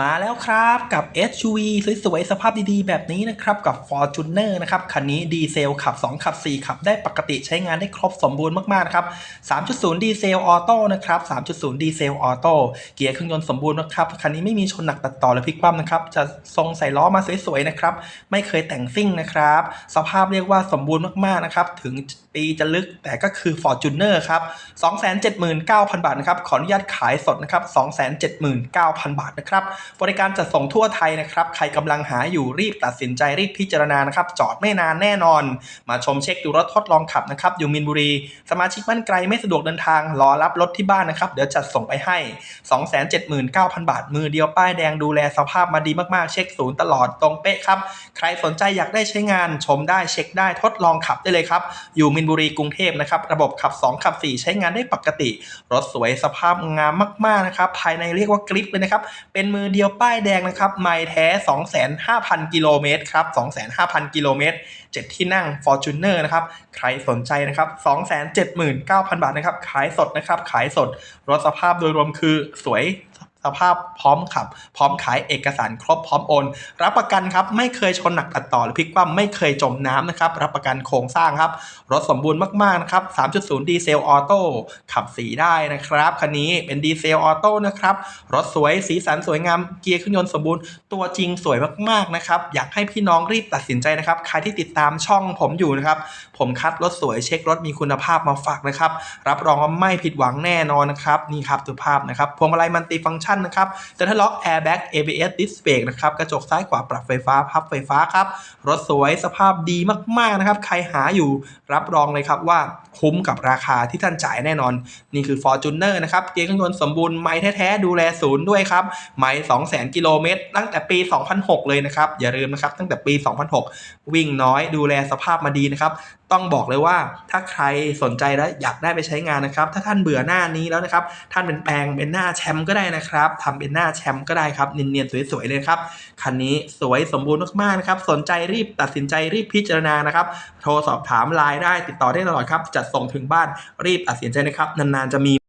มาแล้วครับกับ SUV สวยๆสภาพดีๆ แบบนี้นะครับ กับ Fortuner นะครับ คันนี้ดีเซลขับ 2 ขับ 4 ขับได้ปกติใช้งานได้ครบสมบูรณ์มากๆนะครับ 3.0 ดีเซลออโต้นะครับ 3.0 ดีเซลออโต้เกียร์เครื่องยนต์สมบูรณ์นะครับ คันนี้ไม่มีชนหนักตัดต่อหรือพลิกคว่ำนะครับ จะทรงใส่ล้อมาสวยๆ นะครับ ไม่เคยแต่งซิ่งนะครับ สภาพเรียกว่าสมบูรณ์มากๆ นะครับ ถึงปีจะลึกแต่ก็คือ Fortuner ครับ 279,000 บาทนะครับขออนุญาตขายสดนะครับ279,000 บาทนะครับบริการจัดส่งทั่วไทยนะครับ ใครกำลังหาอยู่รีบตัดสินใจรีบพิจารณานะครับ จอดไม่นานแน่นอน มาชมเช็คดูรถทดลองขับนะครับ อยู่มินบุรี สมาชิกบ้านไกลไม่สะดวกเดินทาง รอรับรถที่บ้านนะครับ เดี๋ยวจัดส่งไปให้ 279,000 บาท มือเดียวป้ายแดงดูแลสภาพมาดีมากๆ เช็คศูนย์ตลอดตรงเป๊ะครับ ใครสนใจอยากได้ใช้งานชมได้เช็คได้ทดลองขับได้เลยครับ อยู่มินบุรีกรุงเทพนะครับ ระบบขับ 2 ขับ 4 ใช้งานได้ปกติ รถสวยสภาพงามมากๆนะครับ ภายในเรียกว่ากริปเลยนะครับ เป็นมือเดียวป้ายแดงนะครับ ไม่แท้ 25,000 กิโลเมตรครับ 25,000 กิโลเมตร 7 ที่นั่ง Fortuner นะครับ ใครสนใจนะครับ 279,000 บาทนะครับ ขายสดนะครับ ขายสด รถสภาพโดยรวมคือสวย สภาพพร้อมขับ พร้อมขายเอกสารครบพร้อมโอน รับประกันครับไม่เคยชนหนักตัดต่อหรือพลิกคว่ำไม่เคยจมน้ำนะครับรับประกันโครงสร้างครับ รถสมบูรณ์มากๆนะครับ 3.0 ดีเซลออโต้ขับสีได้นะครับคันนี้เป็นดีเซลออโต้นะครับรถสวยสีสันสวยงามเกียร์เครื่องยนต์สมบูรณ์ตัวจริงสวยมากๆนะครับอยากให้พี่น้องรีบตัดสินใจนะครับใครที่ติดตามช่องผมอยู่นะครับผมคัดรถสวยเช็ครถมีคุณภาพมาฝากนะครับรับรองว่าไม่ผิดหวังแน่นอนนะครับนี่ครับตัวภาพนะครับพวงมาลัยมัลติฟังก์ชันนะครับเซ็นทรัลล็อกแอร์แบ็ก ABS ดิสเบรกนะครับกระจกซ้ายขวาปรับไฟฟ้าพับไฟฟ้าครับรถสวยสภาพดีมากๆนะครับใครหาอยู่รับรองเลยครับว่าคุ้มกับราคาที่ท่านจ่ายแน่นอน นี่คือ Fortuner นะครับเกียร์เครื่องยนต์สมบูรณ์ไม่แท้ๆดูแลศูนย์ด้วยครับไม่200,000กิโลเมตรตั้งแต่ปี 2006 เลยนะครับอย่าลืมนะครับตั้งแต่ปี 2006 วิ่งน้อยดูแลสภาพมาดีนะครับ ต้องบอกเลยว่าถ้าใครสนใจและอยากได้ไปใช้งานนะครับ ถ้าท่านเบื่อหน้านี้แล้วนะครับ ท่านเป็นแปลงเป็นหน้าแชมป์ก็ได้นะครับทำเป็นหน้าแชมป์ก็ได้ครับ เนียนๆสวยๆเลยครับคันนี้สวยสมบูรณ์มากๆนะครับ สนใจรีบตัดสินใจรีบพิจารณานะครับ โทรสอบถามไลน์ได้ติดต่อได้ตลอดครับ จัดส่งถึงบ้านรีบตัดสินใจนะครับ นานๆจะมี